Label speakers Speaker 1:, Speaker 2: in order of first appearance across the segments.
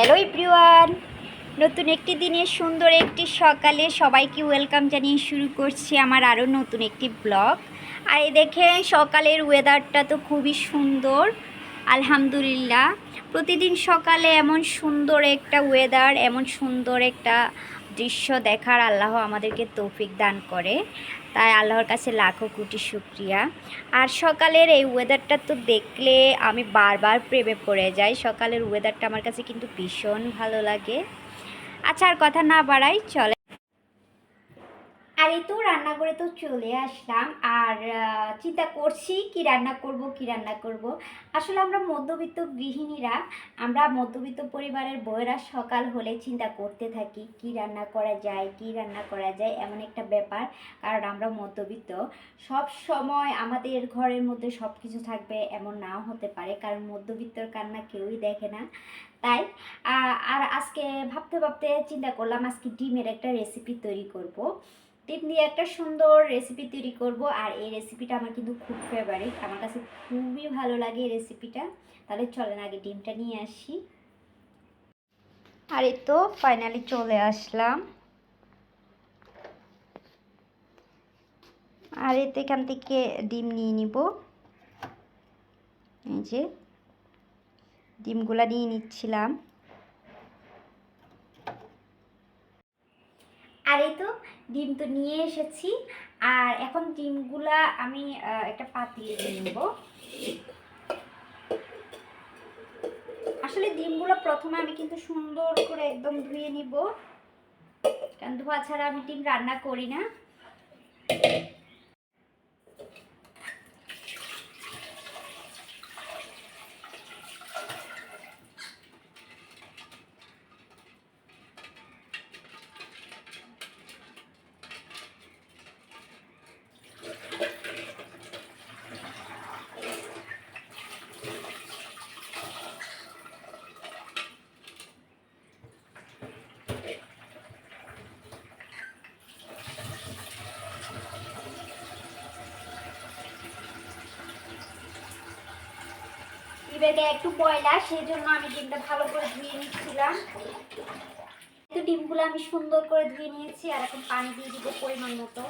Speaker 1: Hello everyone, নতুন একটি দিনে সুন্দর একটি সকালে সবাইকে ওয়েলকাম জানিয়ে শুরু করছি আমার আরও নতুন একটি ব্লগ। আর এই দেখে সকালের ওয়েদারটা তো খুবই সুন্দর, আলহামদুলিল্লাহ। প্রতিদিন সকালে এমন সুন্দর একটা ওয়েদার এমন সুন্দর একটা দৃশ্য দেখার আল্লাহ আমাদেরকে তৌফিক দান করে। তাই আল্লাহর কাছে লাখো কোটি শুক্রিয়া। আর সকালের এই ওয়েদারটা তো দেখলে আমি বারবার প্রেমে পড়ে যাই। সকালের ওয়েদারটা আমার কাছে কিন্তু ভীষণ ভালো লাগে। আচ্ছা আর কথা না বাড়াই, চলে। আর এই তো রান্না করে তো চলে আসলাম। আর চিন্তা করছি কি রান্না করব, কি রান্না করব। আসলে আমরা মধ্যবিত্ত গৃহিণীরা, আমরা মধ্যবিত্ত পরিবারের বউয়েরা সকাল হলে চিন্তা করতে থাকি, কি রান্না করা যায়, কি রান্না করা যায়, এমন একটা ব্যাপার। কারণ আমরা মধ্যবিত্ত, সব সময় আমাদের ঘরের মধ্যে সব কিছু থাকবে এমন নাও হতে পারে। কারণ মধ্যবিত্তর কান্না কেউই দেখে না। তাই আর আজকে ভাবতে ভাবতে চিন্তা করলাম, আজকে ডিমের একটা রেসিপি তৈরি করব। ডিম দিয়ে একটা সুন্দর রেসিপি তৈরি করব। আর এই রেসিপিটা আমার কিন্তু খুব ফেভারিট আমার কাছে খুবই ভালো লাগে এই রেসিপিটা তাহলে চলেন আগে ডিমটা নিয়ে আসি। আর এই তো ফাইনালি চলে আসলাম। আর এতে এখান থেকে ডিম নিয়ে নিব। এই যে ডিমগুলা নিয়ে নিচ্ছিলাম আর এই তো ডিম তো নিয়ে এসেছি। আর এখন ডিমগুলা আমি একটা পাতিলে নেব। আসলে ডিমগুলো প্রথমে আমি কিন্তু সুন্দর করে একদম ধুয়ে নিব। কারণ ধোয়া ছাড়া আমি ডিম রান্না করি না। ডিমের একটু ময়লা সেই জন্য আমি ডিমটা ভালো করে ধুয়ে নিচ্ছিলাম। তো ডিমগুলো আমি সুন্দর করে ধুয়ে নিয়েছি আর এখন পানি দিয়ে দিব পরিমাণ মতো।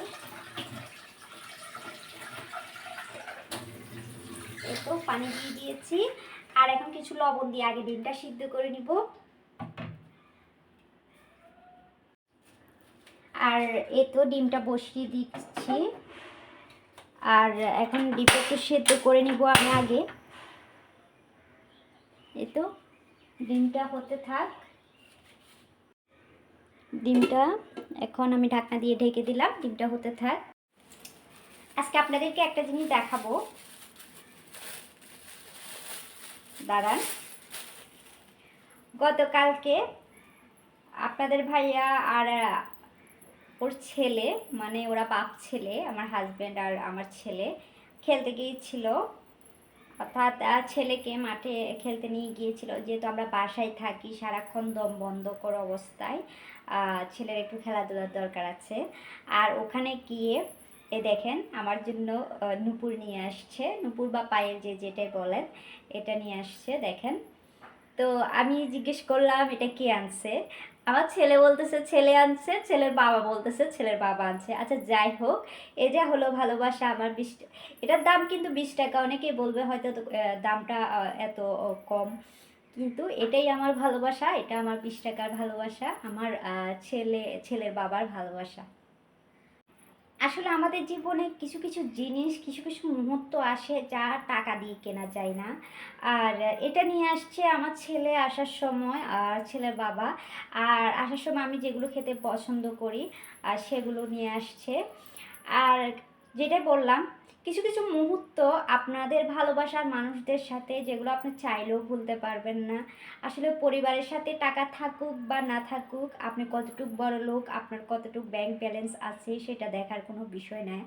Speaker 1: তো পানি দিয়ে দিয়েছি। আর এখন কিছু লবণ দিয়ে আগে ডিমটা সিদ্ধ করে নিব। আর এ তো ডিমটা বসিয়ে দিচ্ছি। আর এখন ডিমটা একটু সেদ্ধ করে নিব আমি আগে। এই তো, ডিমটা হতে থাক। ডিমটা এখন আমি ঢাকনা দিয়ে ঢেকে দিলাম, ডিমটা হতে থাক। আজকে আপনাদেরকে একটা জিনিস দেখাবো। দাঁড়ান। গতকালকে আপনাদের ভাইয়া আর ওর ছেলে মানে ওরা বাপ ছেলে, আমার হাজব্যান্ড আর আমার ছেলে, খেলতে গিয়েছিল। অর্থাৎ ছেলেকে মাঠে খেলতে নিয়ে গিয়েছিল। যেহেতু আমরা বাসায় থাকি, সারাক্ষণ দম বন্ধ করে অবস্থায় ছেলের একটু খেলাধুলার দরকার আছে। আর ওখানে গিয়ে, এ দেখেন, আমার জন্য নুপুর নিয়ে আসছে। নুপুর বা পায়ের যে যেটাই বলেন, এটা নিয়ে আসছে, দেখেন। তো আমি জিজ্ঞেস করলাম, এটা কে আনছে? আমার ছেলে বলতেছে, ছেলে আনছে, ছেলের বাবা বলতেছে, ছেলের বাবা আনছে। আচ্ছা যাই হোক, এ যা হলো ভালোবাসা আমার বিশ এটার দাম কিন্তু বিশ টাকা, অনেকেই বলবে হয়তো দামটা এত কম। কিন্তু এটাই আমার ভালোবাসা, এটা আমার বিশ টাকার ভালোবাসা, আমার ছেলে, ছেলের বাবার ভালোবাসা। আসলে আমাদের জীবনে কিছু কিছু জিনিস, কিছু কিছু মুহূর্ত আসে যা টাকা দিয়ে কেনা যায় না। আর এটা নিয়ে আসছে আমার ছেলে আসার সময়, আর ছেলের বাবা। আর আসার সময় আমি যেগুলো খেতে পছন্দ করি, আর সেগুলো নিয়ে আসছে। আর যেটা বললাম কিছু কিছু মুহূর্ত আপনাদের ভালোবাসার মানুষদের সাথে যেগুলো আপনি চাইলেও ভুলতে পারবেন না। আসলে পরিবারের সাথে টাকা থাকুক বা না থাকুক, আপনি কতটুক বড় লোক আপনার কতটুক ব্যাংক ব্যালেন্স আছে, সেটা দেখার কোনো বিষয় নয়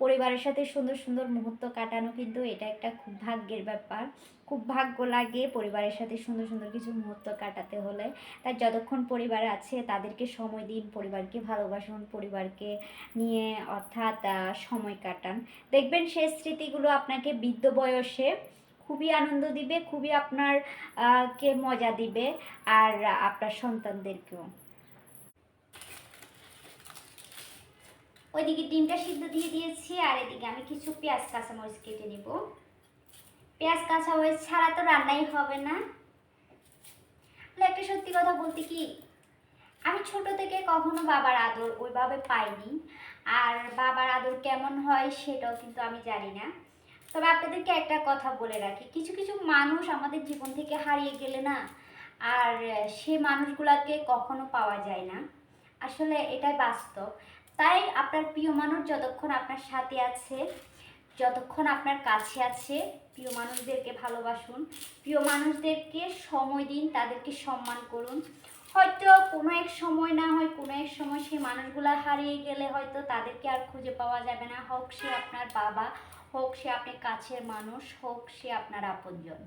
Speaker 1: পরিবারের সাথে সুন্দর সুন্দর মুহূর্ত কাটানো কিন্তু এটা একটা খুব ভাগ্যের ব্যাপার। খুব ভাগ্য লাগে পরিবারের সাথে সুন্দর সুন্দর কিছু মুহূর্ত কাটাতে হলে। তাই যতক্ষণ পরিবার আছে, তাদেরকে সময় দিন, পরিবারকে ভালোবাসুন, পরিবারকে নিয়ে অর্থাৎ সময় কাটান। দেখবেন সেই স্মৃতিগুলো আপনাকে বৃদ্ধ বয়সে খুবই আনন্দ দিবে, খুবই আপনার কে মজা দিবে, আর আপনার সন্তানদেরকেও। ওইদিকে ডিমটা সিদ্ধ দিয়ে দিয়েছি, আর এদিকে আমি কিছু পেঁয়াজ কাঁচামরিচ কেটে নিব। পেঁয়াজ, কাঁচামরিচ ছাড়া তো রান্নাই হবে না। একটা সত্যি কথা বলতে কি, আমি ছোট থেকে কখনো বাবার আদর ওইভাবে পাইনি। আর বাবার আদর কেমন হয় সেটাও কিন্তু আমি জানি না। তবে আপনাদেরকে একটা কথা বলে রাখি, কিছু কিছু মানুষ আমাদের জীবন থেকে হারিয়ে গেলে না, আর সে মানুষগুলোকে কখনো পাওয়া যায় না। আসলে এটাই বাস্তব। তাই আপনার প্রিয় মানুষ যতক্ষণ আপনার সাথে আছে, যতক্ষণ আপনার কাছে আছে, প্রিয় মানুষদেরকে ভালোবাসুন। প্রিয় মানুষদেরকে সময় দিন, তাদেরকে সম্মান করুন। হয়তো কোনো এক সময় না হয়, কোনো এক সময় সেই মানুষগুলো হারিয়ে গেলে হয়তো তাদেরকে আর খুঁজে পাওয়া যাবে না। হোক সে আপনার বাবা, হোক সে আপনার কাছের মানুষ, হোক সে আপনার আপনজন।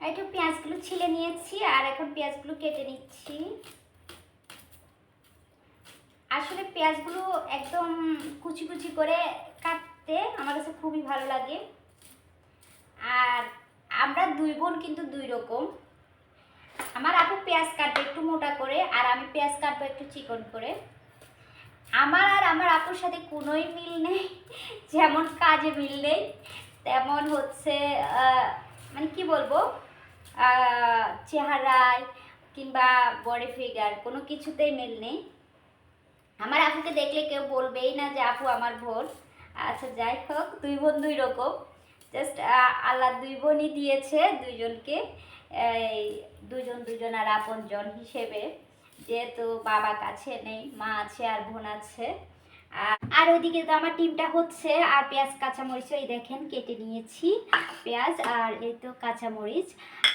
Speaker 1: একটু পেঁয়াজগুলো ছিলে নিয়েছি, আর এখন পেঁয়াজগুলো কেটে নিচ্ছি। আসলে পেঁয়াজগুলো একদম কুচি কুচি করে কাটতে আমার কাছে খুবই ভালো লাগে। আর আমরা দুই বোন কিন্তু দুই রকম। আমার আপু পেঁয়াজ কাটবে একটু মোটা করে, আর আমি পেঁয়াজ কাটবো একটু চিকন করে। আমার আর আমার আপুর সাথে কোনোই মিল নেই, যেমন কাজে মিল নেই, তেমন হচ্ছে মানে কি বলব চেহারায় কিংবা বডি ফিগার কোনো কিছুতেই মিল নেই। আমার আপুকে দেখলে কেউ বলবেই না যে আপু আমার বোন। আচ্ছা যাই হোক, দুই বোন দুই রকম। জাস্ট আল্লাহ দুই বোনই দিয়েছে দুইজনকে। দুজন দুজন আর আপনজন হিসেবে। যেহেতু বাবা কাছে নেই, মা আছে আর বোন আছে। আর- ওইদিকে তো আমার টিমটা হচ্ছে। আর পেঁয়াজ কাঁচামরিচ এই দেখেন কেটে নিয়েছি। পেঁয়াজ আর এই তো কাঁচামরিচ।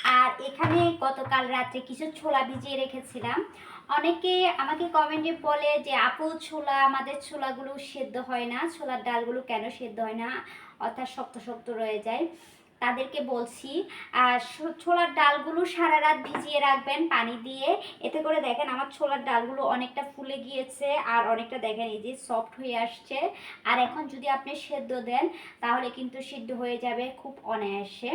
Speaker 1: আর এখানে গতকাল রাত্রে কিছু ছোলা ভিজিয়ে রেখেছিলাম। অনেকে আমাকে কমেন্টে বলে যে, আপু, ছোলা, আমাদের ছোলাগুলো সেদ্ধ হয় না। ছোলার ডালগুলো কেন সেদ্ধ হয় না? অর্থাৎ শক্ত শক্ত রয়ে যায়। তাদেরকে বলছি আর ছোলার ডালগুলো সারা রাত ভিজিয়ে রাখবেন পানি দিয়ে। এতে করে দেখেন আমার ছোলার ডালগুলো অনেকটা ফুলে গিয়েছে আর অনেকটা দেখেন এই যে সফট হয়ে আসছে। আর এখন যদি আপনি সেদ্ধ দেন, তাহলে কিন্তু সিদ্ধ হয়ে যাবে খুব অনায়াসে।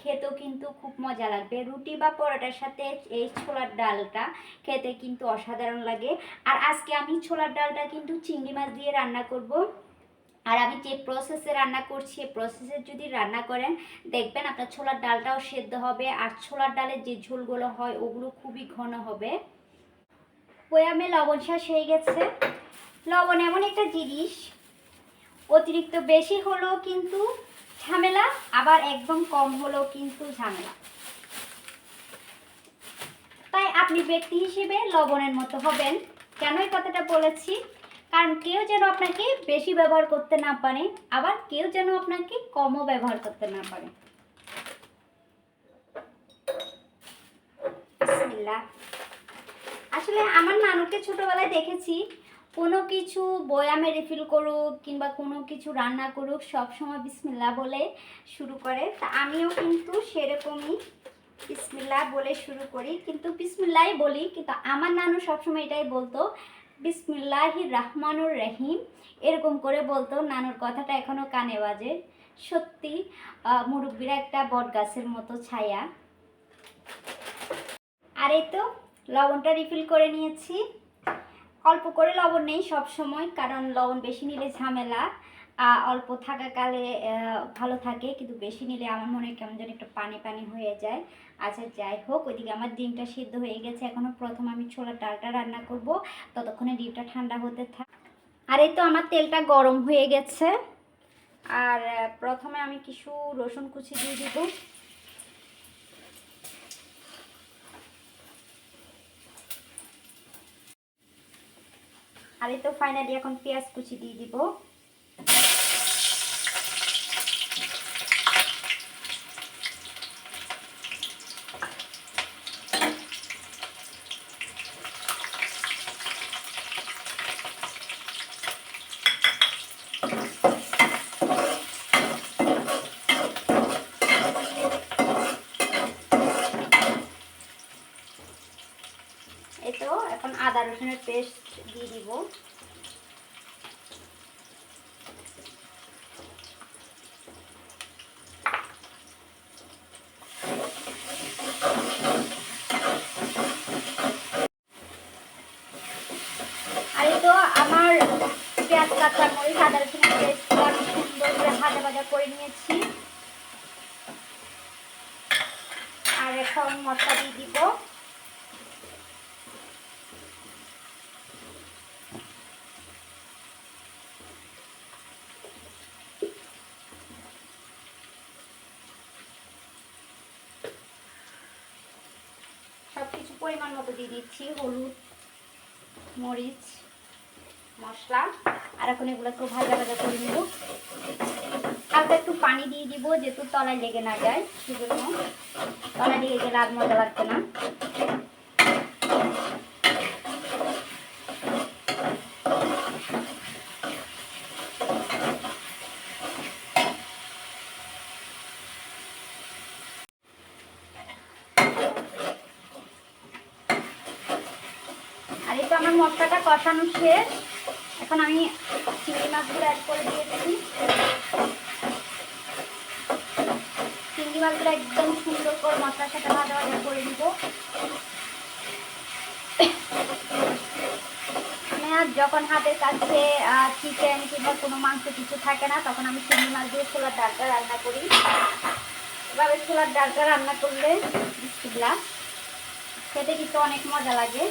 Speaker 1: খেতেও কিন্তু খুব মজা লাগবে। রুটি বা পরোটার সাথে এই ছোলার ডালটা খেতে কিন্তু অসাধারণ লাগে। আর আজকে আমি ছোলার ডালটা কিন্তু চিংড়ি মাছ দিয়ে রান্না করব। আর আমি যে প্রসেসে রান্না করছি, এই প্রসেসে যদি রান্না করেন, দেখবেন আপনার ছোলার ডালটাও সেদ্ধ হবে, আর ছোলার ডালের যে ঝোলগুলো হয়, ওগুলো খুবই ঘন হবে। বয়ামে লবণ শেষ হয়ে গেছে। লবণ এমন একটা জিনিস, অতিরিক্ত বেশি হলেও কিন্তু ঝামেলা, আবার একদম কম হলেও কিন্তু ঝামেলা। তাই আপনি ব্যক্তি হিসেবে লবণের মতো হবেন। কেন এই কথাটা বলেছি? কারণ কেউ যেন আপনাকে বেশি ব্যবহার করতে না পারে, আবার কেউ যেন আপনাকে কমও ব্যবহার করতে না পারে। আসলে আমার নানুকে ছোটবেলায় দেখেছি, কোনো কিছু বয়ামে রিফিল করুক কিংবা কোনো কিছু রান্না করুক, সব সময় বিসমিল্লা বলে শুরু করে। তা আমিও কিন্তু সেরকমই বিসমিল্লা বলে শুরু করি। কিন্তু বিসমিল্লাই বলি, কিন্তু আমার নানু সবসময় এটাই বলতো বিসমিল্লাহি রাহমানুর রহিম। এরকম করে বলতো নানুর কথাটা এখনও কানে বাজে। সত্যি মুরব্বীরা একটা বট গাছের মতো ছায়া। আর এই তো, লবণটা রিফিল করে নিয়েছি। অল্প করে লবণ নেই সব সময় কারণ লবণ বেশি নিলে ঝামেলা। অল্প থাকাকালে ভালো থাকে, কিন্তু বেশি নিলে আমার মনে হয় কেমন যেন একটু পানি পানি হয়ে যায়। আচ্ছা যাই হোক, ওইদিকে আমার ডিমটা সিদ্ধ হয়ে গেছে। এখনও প্রথম আমি ছোলার ডালটা রান্না করব। ততক্ষণে ডিমটা ঠান্ডা হতে থাক। আর এই তো আমার তেলটা গরম হয়ে গেছে। আর প্রথমে আমি কিছু রসুন কুচি দিয়ে দিব। আর এই তো ফাইনালি এখন পেঁয়াজ কুচি দিয়ে দিব। তো এখন আদা রসুনের পেস্ট দিয়ে দিব দিয়েছি আর এখন মশলা দিয়ে দিব সব কিছু পরিমাণ মতো দিয়ে দিচ্ছি, হলুদ, মরিচ, মশলা। আর এখন এগুলো একটু ভাজা ভাজা করে নেব। হালকা একটু পানি দিয়ে দিব, যেহেতু তলায় লেগে না যায়, সেজন্য। তলায় লেগে গেলে আর মজা লাগবে না আর এই তো আমার মশলাটা কষানো শেষ। এখন আমি চিংড়ি মাছগুলো অ্যাড করে দিয়েছি চিংড়ি মাছগুলো একদম সুন্দর করে মশলার সাথে ভাজা ভাজা করে দিব। মানে আর যখন হাতের কাছে চিকেন কিংবা কোনো মাংস কিছু থাকে না, তখন আমি চিংড়ি মাছ দিয়ে ছোলার ডালটা রান্না করি। এভাবে ছোলার ডালটা রান্না করলে বিস্কুটলা খেতে কিন্তু অনেক মজা লাগে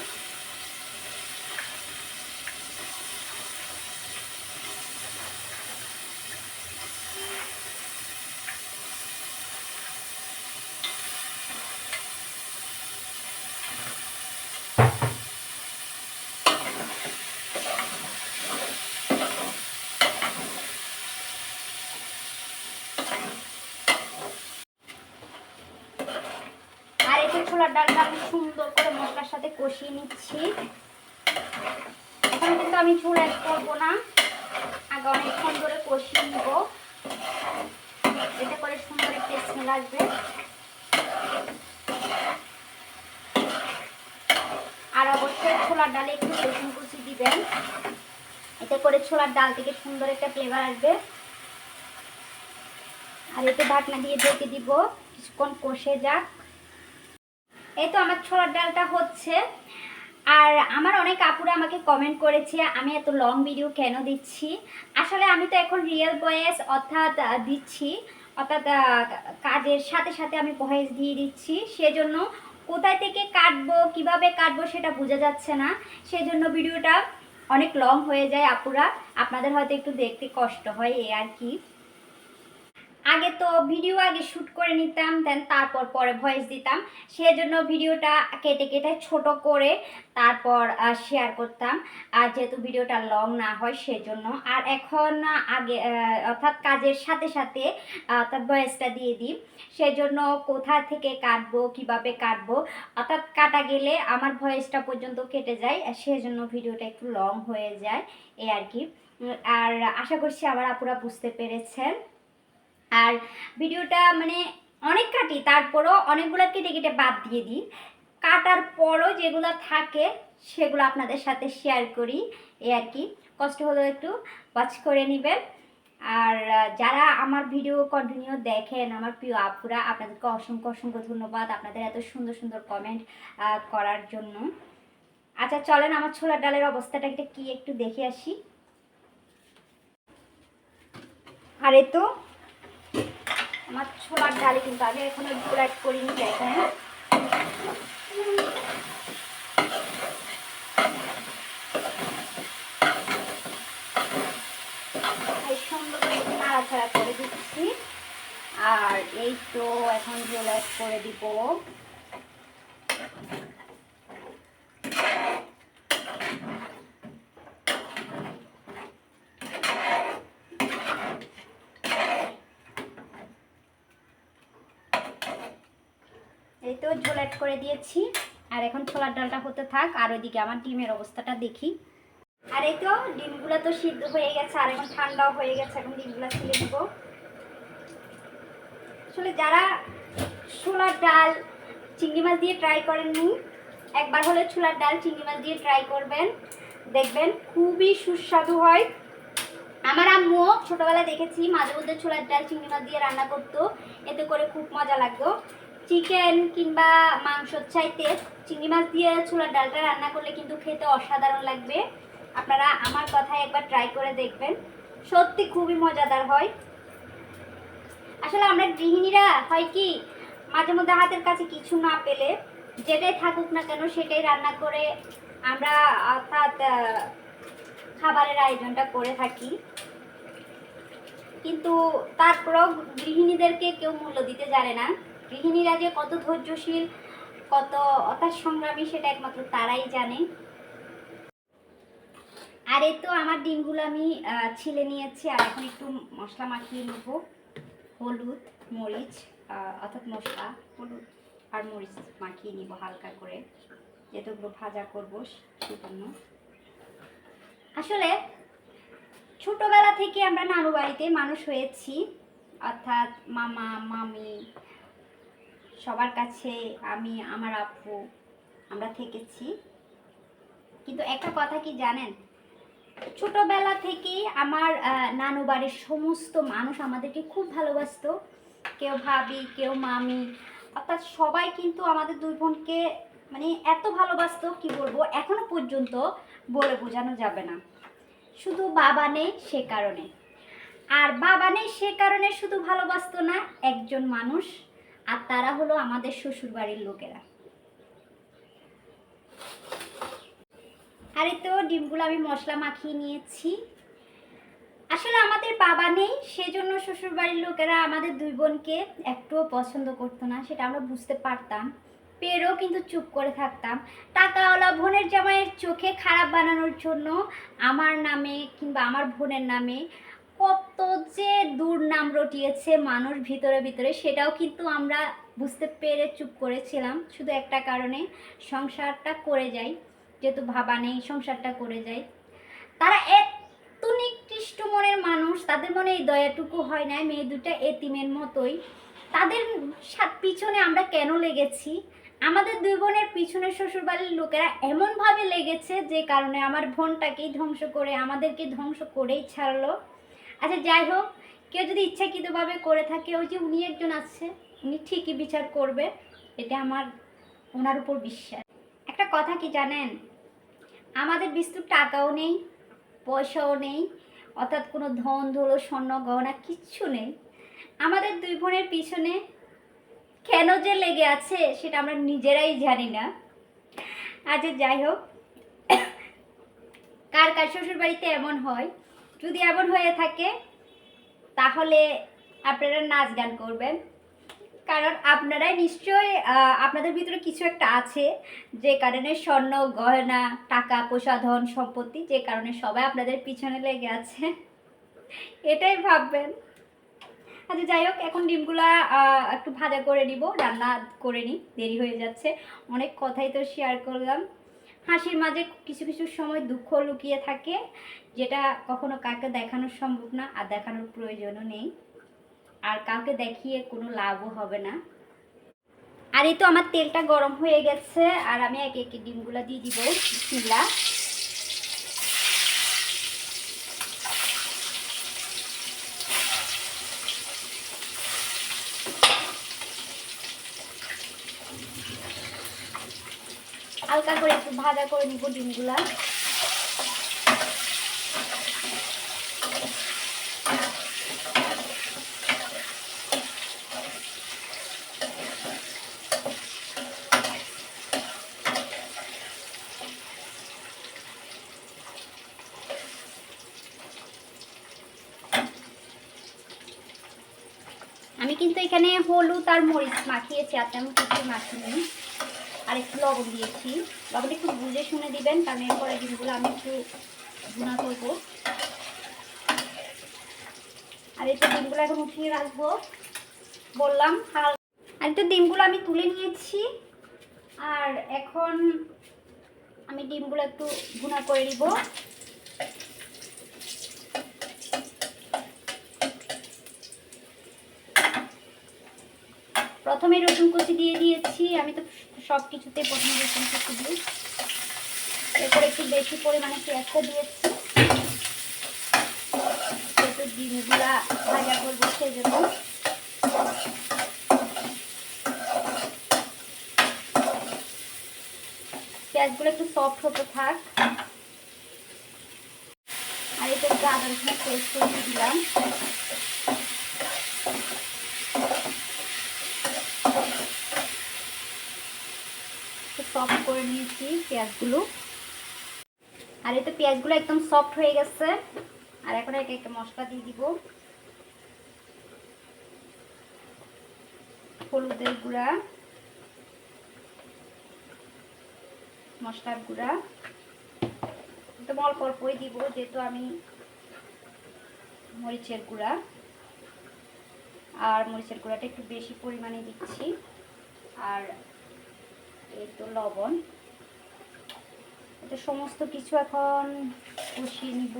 Speaker 1: আর এই যে ছোলার ডালটা আমি সুন্দর করে মশলার সাথে কষিয়ে নিচ্ছি। এখন কিন্তু আমি চুল অ্যাড করব না। আগে অনেকক্ষণ ধরে কষিয়ে নিব। এতে করে সুন্দর একটা স্মেল আসবে। আর অবশ্যই ছোলার ডালে একটু রসুন কুচি দিবেন। এতে করে ছোলার ডাল থেকে সুন্দর একটা ফ্লেভার আসবে। আর এতে ঢাকনা দিয়ে ঢেকে দিব। কিছুক্ষণ কষে যাক। এই তো আমার ছোলার ডালটা হচ্ছে। আর আমার অনেক আপুরা আমাকে কমেন্ট করেছে, আমি এত লং ভিডিও কেন দিচ্ছি? আসলে আমি তো এখন রিয়েল ভয়েস অর্থাৎ দিচ্ছি, অর্থাৎ কাজের সাথে সাথে আমি ভয়েস দিয়ে দিচ্ছি। সেজন্য কোথায় থেকে কাটবো, কীভাবে কাটবো সেটা বোঝা যাচ্ছে না। সেজন্য ভিডিওটা অনেক লং হয়ে যায় আপুরা। আপনাদের হয়তো একটু দেখতে কষ্ট হয়, এ আর কি। আগে তো ভিডিও আগে শ্যুট করে নিতাম দেন তারপর পরে ভয়েস দিতাম। সেজন্য ভিডিওটা কেটে কেটে ছোট করে তারপর শেয়ার করতাম। আর যেহেতু ভিডিওটা লং না হয়, সেজন্য। আর এখন আগে অর্থাৎ কাজের সাথে সাথে, অর্থাৎ ভয়েসটা দিয়ে দিই। সেজন্য কোথা থেকে কাটবো, কীভাবে কাটবো, অর্থাৎ কাটা গেলে আমার ভয়েসটা পর্যন্ত কেটে যায় সেজন্য ভিডিওটা একটু লং হয়ে যায়, এই আর কি। আর আশা করছি আবার আপুরা বুঝতে পেরেছেন। আর ভিডিওটা মানে অনেক কাটি তারপরও অনেকগুলো কেটে কেটে বাদ দিয়ে দিই। কাটার পরও যেগুলো থাকে, সেগুলো আপনাদের সাথে শেয়ার করি এই আর কি। কষ্ট হলেও একটু ওয়াচ করে নেবেন। আর যারা আমার ভিডিও কন্টিনিউ দেখেন, আমার প্রিয় আপুরা, আপনাদেরকে অসংখ্য অসংখ্য ধন্যবাদ আপনাদের এত সুন্দর সুন্দর কমেন্ট করার জন্য। আচ্ছা চলেন আমার ছোলার ডালের অবস্থাটা একটা কি একটু দেখে আসি। আর তো আমার ছোলার ডালে কিন্তু আগে এখনও গুড় অ্যাড করিনি করে নাড়াচাড়া করে দিচ্ছি। আর এই তো এখন জল অ্যাড করে দিব এই তো ঝোল অ্যাড করে দিয়েছি। আর এখন ছোলার ডালটা হতে থাক, আর ওইদিকে আমার ডিমের অবস্থাটা দেখি। আর এই তো, ডিমগুলো তো সিদ্ধ হয়ে গেছে, আর এখন ঠান্ডাও হয়ে গেছে, এখন ডিমগুলো ছেলে দিব আসলে যারা ছোলার ডাল, চিংড়ি মাছ দিয়ে ট্রাই করেননি, একবার হলে ছোলার ডাল, চিংড়ি মাছ দিয়ে ট্রাই করবেন। দেখবেন খুবই সুস্বাদু হয়। আমার আম্মু ছোটবেলায় দেখেছি, মাঝে মধ্যে ছোলার ডাল, চিংড়ি মাছ দিয়ে রান্না করতো, এতে করে খুব মজা লাগতো। চিকেন কিংবা মাংসর চাইতে চিংড়ি মাছ দিয়ে ছোলার ডালটা রান্না করলে কিন্তু খেতে অসাধারণ লাগবে। আপনারা আমার কথায় একবার ট্রাই করে দেখবেন। সত্যি খুবই মজাদার হয়। আসলে আমরা গৃহিণীরা হয় কি, মাঝে মধ্যে হাতের কাছে কিছু না পেলে যেটাই থাকুক না কেন সেটাই রান্না করে আমরা অর্থাৎ খাবারের আয়োজনটা করে থাকি। কিন্তু তারপরেও গৃহিণীদেরকে কেউ মূল্য দিতে জানে না। গৃহিণীরা যে কত ধৈর্যশীল, কত অর্থাৎ সংগ্রামী সেটা একমাত্র তারাই জানে। আর এই তো আমার ডিমগুলো আমি ছিলে নিয়েছি, আর এখন একটু মশলা মাখিয়ে নেব। হলুদ, মরিচ অর্থাৎ মশলা, হলুদ আর মরিচ মাখিয়ে নিব হালকা করে। যেহেতু ভাজা করব সেজন্য। আসলে ছোটবেলা থেকে আমরা নানু বাড়িতে মানুষ হয়েছি, অর্থাৎ মামা, মামি সবার কাছে আমি, আমার আপু, আমরা থেকেছি। কিন্তু একটা কথা কি জানেন? ছোটবেলা থেকেই আমার নানু বাড়ির সমস্ত মানুষ আমাদেরকে খুব ভালোবাসতো। কেউ ভাবি, কেউ মামি। অর্থাৎ সবাই কিন্তু আমাদের দুই বোনকে মানে এত ভালোবাসতো কি বলব? এখনও পর্যন্ত বলে বোঝানো যাবে না। শুধু বাবা নেই, সে কারণে। আর বাবা নেই, সে কারণে শুধু ভালোবাসতো না একজন মানুষ। আর তারা হলো আমাদের শ্বশুর বাড়ির লোকেরা। আর তো, ডিমগুলো আমি মশলা মাখিয়ে নিয়েছি। আসলে আমাদের বাবা নেই, সেজন্য শ্বশুর বাড়ির লোকেরা আমাদের দুই বোনকে একটুও পছন্দ করতো না, সেটা আমরা বুঝতে পারতাম। পেরেও কিন্তু চুপ করে থাকতাম। টাকাওয়ালা বোনের জামাইয়ের চোখে খারাপ বানানোর জন্য আমার নামে কিংবা আমার বোনের নামে কত যে দুর্নাম রটিয়েছে মানুষ ভিতরে ভিতরে, সেটাও কিন্তু আমরা বুঝতে পেরে চুপ করেছিলাম। শুধু একটা কারণে, সংসারটা করে যাই, যেহেতু ভাবা নেই, সংসারটা করে যাই। তারা এত নিকৃষ্ট মনের মানুষ, তাদের মনে এই দয়াটুকু হয় না, মেয়ে দুটা এতিমের মতোই। তাদের পিছনে আমরা কেন লেগেছি? আমাদের দুই বোনের পিছনে শ্বশুরবাড়ির লোকেরা এমনভাবে লেগেছে যে কারণে আমার বোনটাকেই ধ্বংস করে, আমাদেরকে ধ্বংস করেই ছাড়লো। আচ্ছা যাই হোক, কেউ যদি ইচ্ছাকৃতভাবে করে থাকে, ওই যে উনি একজন আছে, উনি ঠিকই বিচার করবে, এটা আমার, ওনার উপর বিশ্বাস। একটা কথা কি জানেন? আমাদের বিস্তর টাকাও নেই, পয়সাও নেই, অর্থাৎ কোনো ধন, ধুলো, স্বর্ণ, গহনা কিচ্ছু নেই। আমাদের দুই বোনের পিছনে কেন যে লেগে আছে, সেটা আমরা নিজেরাই জানি না। আচ্ছা যাই হোক, কার কার শ্বশুর বাড়িতে এমন হয়? যদি এমন হয়ে থাকে, তাহলে আপনারা নাচ গান করবেন। কারণ আপনারাই নিশ্চয়ই আপনাদের ভিতরে কিছু একটা আছে, যে কারণে স্বর্ণ গয়না টাকা পয়সা ধন, সম্পত্তি, যে কারণে সবাই আপনাদের পিছনে লেগে আছে। এটাই ভাববেন। আচ্ছা যাই হোক, এখন ডিমগুলা একটু ভাজা করে নিব। রান্না করে নিই দেরি হয়ে যাচ্ছে। অনেক কথাই তো শেয়ার করলাম। হাসির মাঝে কিছু কিছু সময় দুঃখ লুকিয়ে থাকে, যেটা কখনো কাকে দেখানো সম্ভব না আর দেখানোর প্রয়োজনও নেই। আর কাউকে দেখিয়ে কোনো লাভও হবে না। আর এই তো আমার তেলটা গরম হয়ে গেছে, আর আমি একে একে ডিমগুলো দিয়ে দিব, বিসমিল্লাহ হালকা করে একটু ভাজা করে নিব ডিমগুলা। আমি কিন্তু এখানে হলুদ আর মরিচ মাখিয়েছি তেমন কিছু মাখিনি। আর একটু লবণ দিয়েছি। লবণ একটু বুঝে শুনে দিবেন, কারণ এরপরে ডিমগুলো আমি একটু ভুনা করব। আর এই ডিমগুলো এখন উঠিয়ে রাখব। বললাম, আর তো ডিমগুলো আমি তুলে নিয়েছি। আর এখন আমি ডিমগুলো একটু ভুনা করে নিব। প্রথমে রসুন কুচি দিয়ে দিয়েছি। আমি তো সব কিছুতে প্রথমে রসুন কুচি দিই এরপর একটু বেশি পরিমাণে পেঁয়াজটা দিয়েছি যেহেতু ডিমগুলা ভাজা করব সেই জন্য পেঁয়াজগুলো একটু সফট হতে থাক। আর এটা একটু আদা রসুনের পেস্ট করে দিলাম। সফট করে নিয়েছি পেঁয়াজগুলো। আর এই তো পেঁয়াজগুলো একদম সফট হয়ে গেছে। আর এখন একে একটা মশলা দিয়ে দিব। হলুদের গুঁড়া, মশলার গুঁড়া। একদম অল্প অল্পই দিব, যেহেতু আমি মরিচের গুঁড়া। আর মরিচের গুঁড়াটা একটু বেশি পরিমাণে দিচ্ছি। আর তো লবণ। এটা সমস্ত কিছু এখন কষিয়ে নিব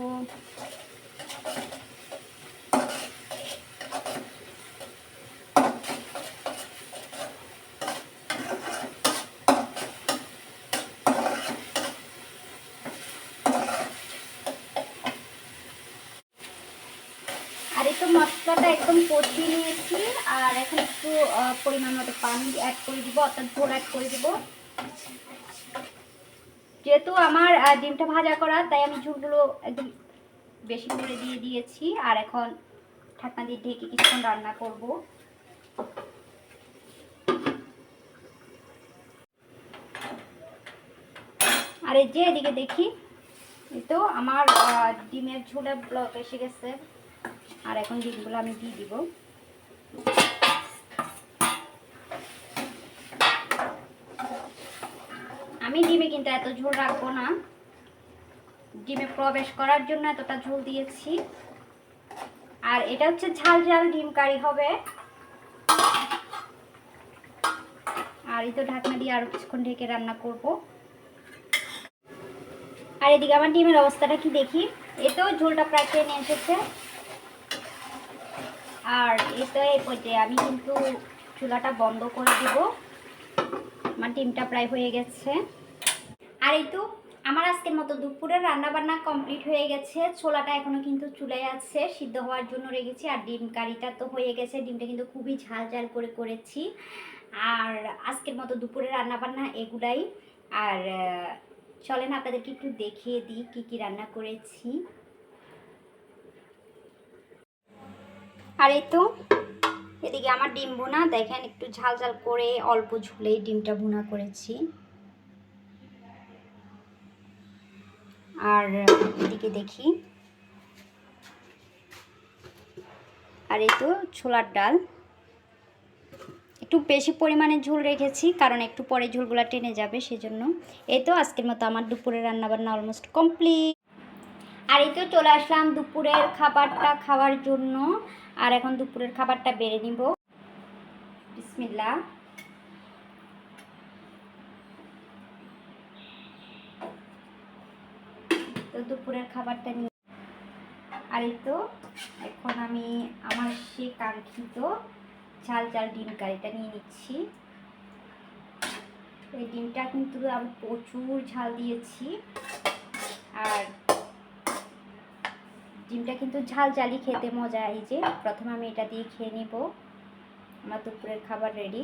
Speaker 1: আর একটু মশলাটা একদম কষিয়ে নিয়েছি আর এখন একটু আহ, পরিমাণ মতো পানি অ্যাড করে দিব, অর্থাৎ ঝোল অ্যাড করে দিব। যেহেতু আমার ডিমটা ভাজা করা, তাই আমি ঝোলগুলো একদম বেশি করে দিয়ে দিয়েছি, আর এখন ঢাকনা দিয়ে ঢেকে কিছুক্ষণ রান্না করব। আর যে এদিকে দেখি তো আমার ডিমের ঝোলে ব্লক এসে গেছে, আর এখন ডিমগুলো আমি দিয়ে দিব আমি ডিমে কিন্তু এত ঝোল রাখব না। ডিমে প্রবেশ করার জন্য এতটা ঝোল দিয়েছি। আর এটা হচ্ছে ঝাল ঝাল ডিম কারি হবে। আর এই তো ঢাকনা দিয়ে আরও কিছুক্ষণ ঢেকে রান্না করব। আর এদিকে আমার ডিমের অবস্থাটা কি দেখি? এতেও ঝোলটা প্রায় টেনে এসেছে। আর এতে এই পর্যায়ে আমি কিন্তু চুলাটা বন্ধ করে দিব। আমার ডিমটা প্রায় হয়ে গেছে। আর এই তো, আমার আজকের মতো দুপুরের রান্না বান্না কমপ্লিট হয়ে গেছে। ছোলাটা এখনও কিন্তু চুলায় আছে, সিদ্ধ হওয়ার জন্য রেখেছি, আর ডিম কারিটা তো হয়ে গেছে। ডিমটা কিন্তু খুবই ঝাল ঝাল করে করেছি। আর আজকের মতো দুপুরের রান্না বান্না এগুলাই। আর চলেন আপনাদেরকে একটু দেখিয়ে দিই কি কি রান্না করেছি। আর এই তো, এদিকে আমার ডিম বোনা দেখেন একটু ঝাল ঝাল করে অল্প ঝুলেই ডিমটা বোনা করেছি। আর এদিকে দেখি। আর এই তো ছোলার ডাল। একটু বেশি পরিমাণে ঝোল রেখেছি, কারণ একটু পরে ঝোলগুলো টেনে যাবে, সেজন্য। এই তো আজকের মতো আমার দুপুরের রান্নাবান্না অলমোস্ট কমপ্লিট আর এই তো চলে আসলাম দুপুরের খাবারটা খাওয়ার জন্য। আর এখন দুপুরের খাবারটা বেড়ে নিব। বিসমিল্লা তো দুপুরের খাবারটা নিয়ে আর এই তো, এখন আমি আমার সে কাঙ্ক্ষিত ঝাল ঝাল ডিম কারিটা নিয়ে নিচ্ছি। এই ডিমটা কিন্তু আমি প্রচুর ঝাল দিয়েছি। আর ডিমটা কিন্তু ঝাল ঝালই খেতে মজা, এই যে প্রথমে আমি এটা দিয়ে খেয়ে নিব। আমার দুপুরের খাবার রেডি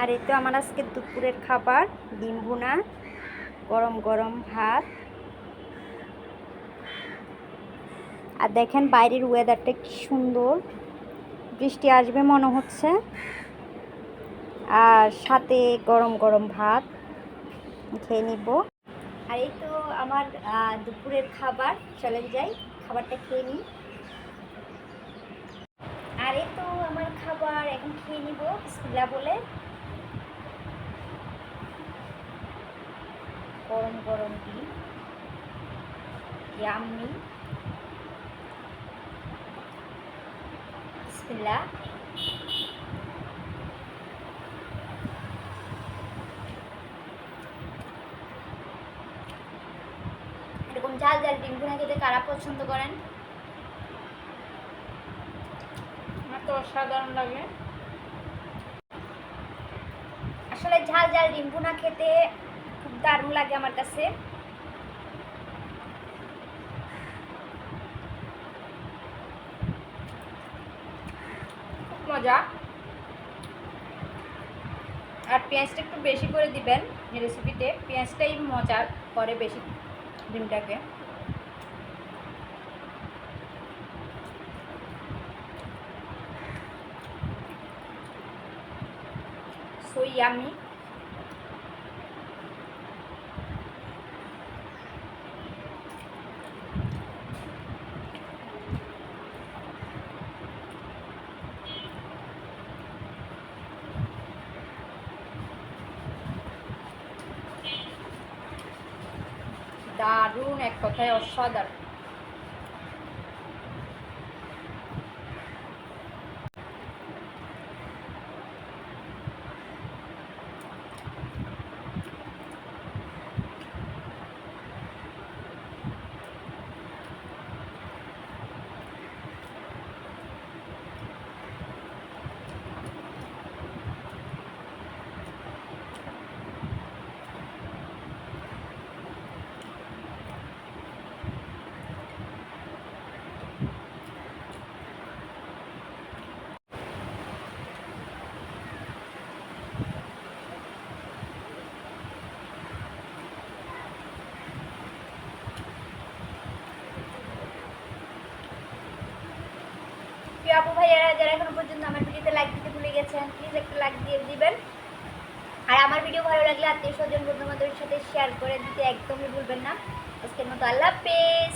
Speaker 1: আর এই তো আমার আজকে দুপুরের খাবার ডিম ভুনা, গরম গরম ভাত। আর দেখেন বাইরের ওয়েদারটা কি সুন্দর। বৃষ্টি আসবে মনে হচ্ছে। আর সাথে গরম গরম ভাত খেয়ে নিব। আর এই তো আমার দুপুরের খাবার। চলে যাই, খাবারটা খেয়ে নিই। আর এই তো আমার খাবার এখন খেয়ে নিব, বিসমিল্লাহ বলে। গরম গরম ডিম ইয়াম্মি বিসমিল্লাহ এরকম ঝাল ঝাল ডিম ভুনা খেতে কারা পছন্দ করেন?
Speaker 2: আমার তো অসাধারণ লাগে।
Speaker 1: আসলে ঝাল ঝাল ডিম ভুনা খেতে খুব দারুণ লাগে আমার কাছে
Speaker 2: খুব মজা আর পেঁয়াজটা একটু বেশি করে দিবেন রেসিপিতে পেঁয়াজটাই মজা করে বেশি ডিমটাকে। সো ইয়ামি দারুণ এক কথায় আপু ভাইয়ারা, যারা এখনও পর্যন্ত আমার ভিডিওতে লাইক দিতে ভুলে গেছেন প্লিজ একটা লাইক দিয়ে দিবেন। আর আমার ভিডিও ভালো লাগলে আত্মীয় স্বজন বন্ধু বান্ধবের সাথে শেয়ার করে দিতে একদমই ভুলবেন না। আজকের মতো আল্লাহ হাফেজ।